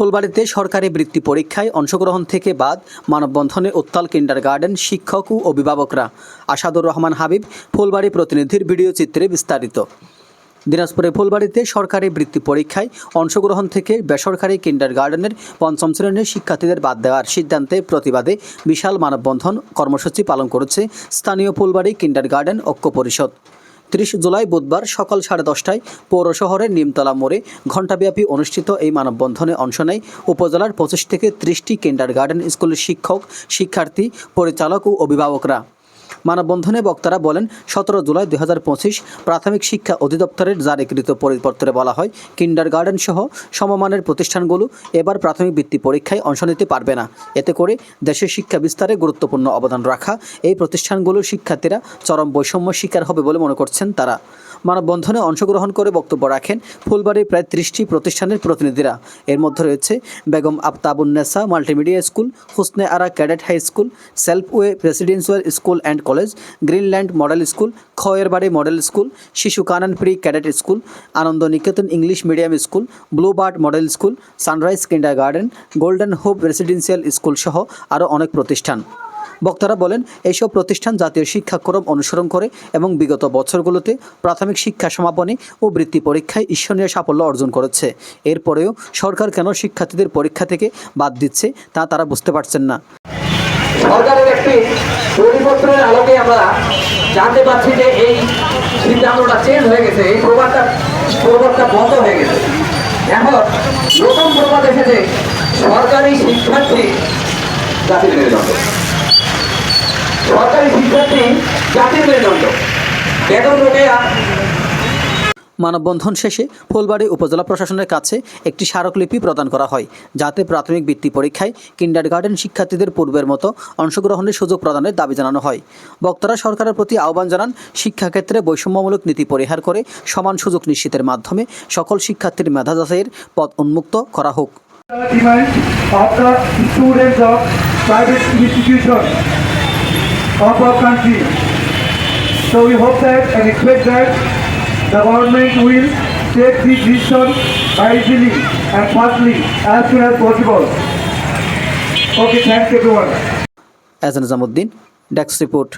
ফুলবাড়িতে সরকারি বৃত্তি পরীক্ষায় অংশগ্রহণ থেকে বাদ মানববন্ধনে উত্তাল কিন্ডার গার্ডেন শিক্ষক ও অভিভাবকরা। আসাদুর রহমান হাবিব, ফুলবাড়ি প্রতিনিধির ভিডিও চিত্রে বিস্তারিত। দিনাজপুরে ফুলবাড়িতে সরকারি বৃত্তি পরীক্ষায় অংশগ্রহণ থেকে বেসরকারি কিন্ডার গার্ডেনের পঞ্চম শ্রেণির শিক্ষার্থীদের বাদ দেওয়ার সিদ্ধান্তে প্রতিবাদে বিশাল মানববন্ধন কর্মসূচি পালন করেছে স্থানীয় ফুলবাড়ি কিন্ডার গার্ডেন ঐক্য পরিষদ। ত্রিশ জুলাই বুধবার সকাল সাড়ে দশটায় পৌর শহরের নিমতলা মোড়ে ঘণ্টাব্যাপী অনুষ্ঠিত এই মানববন্ধনে অংশ নেয় উপজেলার পঁচিশ থেকে ত্রিশটি কিন্ডার গার্ডেন স্কুলের শিক্ষক, শিক্ষার্থী, পরিচালক ও অভিভাবকরা। মানববন্ধনে বক্তারা বলেন, সতেরো জুলাই দু হাজার পঁচিশ প্রাথমিক শিক্ষা অধিদপ্তরের জারিকৃত পরিপত্রে বলা হয় কিন্ডার গার্ডেন সহ সমমানের প্রতিষ্ঠানগুলো এবার প্রাথমিক বৃত্তি পরীক্ষায় অংশ নিতে পারবে না। এতে করে দেশের শিক্ষা বিস্তারে গুরুত্বপূর্ণ অবদান রাখা এই প্রতিষ্ঠানগুলোর শিক্ষার্থীরা চরম বৈষম্য শিকার হবে বলে মনে করছেন তারা। মানববন্ধনে অংশগ্রহণ করে বক্তব্য রাখেন ফুলবাড়ির প্রায় ত্রিশটি প্রতিষ্ঠানের প্রতিনিধিরা। এর মধ্যে রয়েছে Begum Aftabunnesa Multimedia School, Husne Ara Cadet High School, Selfway Presidential School and College, Greenland Model School, Khoyerbari Model School Shishu Kanan Pre Cadet School Ananda Niketan English Medium School, Bluebird Model School, Sunrise Kindergarten Golden Hope Residential School সহ আরও অনেক প্রতিষ্ঠান। বক্তারা বলেন এইসব প্রতিষ্ঠান জাতীয় শিক্ষাক্রম অনুসরণ করে এবং বিগত বছরগুলোতে প্রাথমিক শিক্ষা সমাপনী ও বৃত্তি পরীক্ষায় ঈশ্বরীয় সাফল্য অর্জন করেছে। এরপরেও সরকার কেন শিক্ষার্থীদের পরীক্ষা থেকে বাদ দিচ্ছে তা তারা বুঝতে পারছেন না। সরকারের একটি পরিপত্রের আলোকে আমরা জানতে পারছি যে এই সিদ্ধান্তটা চেঞ্জ হয়ে গেছে, এই প্রবাদটা প্রবাদটা বন্ধ হয়ে গেছে। এখন নতুন প্রবাদ এসেছে, সরকারি শিক্ষার্থী জাতির মেরুদণ্ড। সরকারি শিক্ষার্থী জাতির মেরুদণ্ড। বেতন রোকেয়া মানববন্ধন শেষে ফুলবাড়ি উপজেলা প্রশাসনের কাছে একটি স্মারকলিপি প্রদান করা হয়, যাতে প্রাথমিক বৃত্তি পরীক্ষায় কিন্ডার গার্ডেন শিক্ষার্থীদের পূর্বের মতো অংশগ্রহণের সুযোগ প্রদানের দাবি জানানো হয় বক্তারা সরকারের প্রতি আহ্বান জানান, শিক্ষাক্ষেত্রে বৈষম্যমূলক নীতি পরিহার করে সমান সুযোগ নিশ্চিতের মাধ্যমে সকল শিক্ষার্থীর মেধা যাচাইয়ের পথ উন্মুক্ত করা হোক. So we hope that and expect that government will take this decision wisely and fastly as soon as possible. Okay, thanks everyone. Ejan Nizamuddin Dex report